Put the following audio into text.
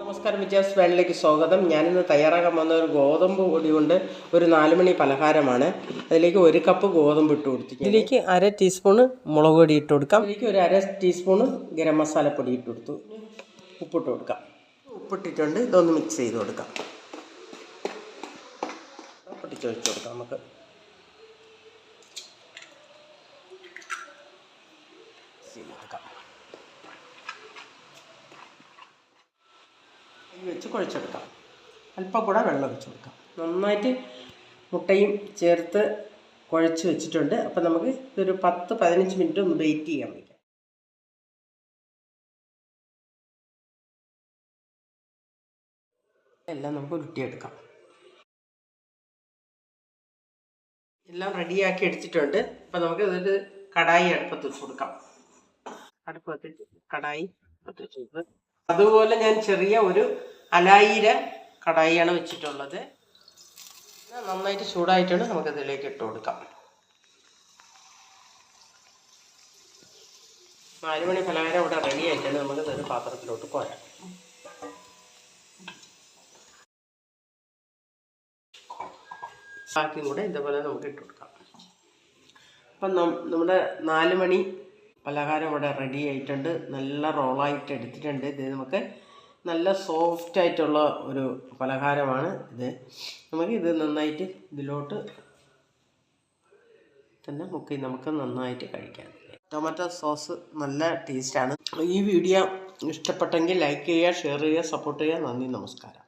നമസ്കാരം വിജയാസ് വേണിലേക്ക് സ്വാഗതം. ഞാനിന്ന് തയ്യാറാക്കാൻ വന്ന ഒരു ഗോതമ്പ് പൊടി കൊണ്ട് ഒരു നാലുമണി പലഹാരമാണ്. അതിലേക്ക് ഒരു കപ്പ് ഗോതമ്പ് ഇട്ട് കൊടുത്തു ഇതിലേക്ക് അര ടീസ്പൂണ് മുളക് പൊടി ഇട്ട് കൊടുക്കാം. ഇതിലേക്ക് ഒരു അര ടീസ്പൂണ് ഗരം മസാലപ്പൊടി ഇട്ട് കൊടുത്തു. ഉപ്പിട്ട് കൊടുക്കാം. ഉപ്പിട്ടിട്ടുണ്ട്. ഇതൊന്ന് മിക്സ് ചെയ്ത് കൊടുക്കാം. പൊട്ടിച്ച് വെച്ച് കൊടുക്കാം നമുക്ക്. ചെയ്ത് കൊടുക്കാം കുഴച്ചെടുക്കാം. അല്പം കൂടെ വെള്ളം ഒഴിച്ച് കൊടുക്കാം. നന്നായിട്ട് മുട്ടയും ചേർത്ത് കുഴച്ച് വെച്ചിട്ടുണ്ട്. അപ്പം നമുക്ക് ഇതൊരു പത്ത് പതിനഞ്ച് മിനിറ്റ് ഒന്ന് വെയിറ്റ് ചെയ്യാൻ വയ്ക്കാം. എല്ലാം നമുക്ക് ഉരുട്ടിയെടുക്കാം. എല്ലാം റെഡിയാക്കി എടുത്തിട്ടുണ്ട്. അപ്പം നമുക്ക് ഇതൊരു കടായി അടുപ്പത്ത് വെച്ച് കൊടുക്കാം. അടുപ്പത്ത് കടായി അടുപ്പത്ത് അതുപോലെ ഞാൻ ചെറിയ ഒരു അലായിര കടായിയാണ് വെച്ചിട്ടുള്ളത്. നന്നായിട്ട് ചൂടായിട്ടാണ് നമുക്ക് ഇതിലേക്ക് ഇട്ട് കൊടുക്കാം. നാല് മണി പലഹാരം ഇവിടെ റെഡി ആയിട്ടാണ്. നമുക്ക് ഇതൊരു പാത്രത്തിലോട്ട് കോരാം ബാക്കിയും കൂടെ ഇതേപോലെ നമുക്ക് ഇട്ട് കൊടുക്കാം. അപ്പം നമ്മുടെ നാല് മണി പലഹാരം ഇവിടെ റെഡി ആയിട്ടുണ്ട്. നല്ല റോളായിട്ട് എടുത്തിട്ടുണ്ട്. ഇത് നമുക്ക് നല്ല സോഫ്റ്റ് ആയിട്ടുള്ള ഒരു പലഹാരമാണ് ഇത്. നമുക്ക് ഇത് നന്നായിട്ട് ഇതിലോട്ട് തന്നെ മുക്കി നമുക്ക് നന്നായിട്ട് കഴിക്കാം. ടൊമാറ്റോ സോസ് നല്ല ടേസ്റ്റാണ് ഈ വീഡിയോ ഇഷ്ടപ്പെട്ടെങ്കിൽ ലൈക്ക് ചെയ്യുക ഷെയർ ചെയ്യുക സപ്പോർട്ട് ചെയ്യുക. നന്ദി നമസ്കാരം.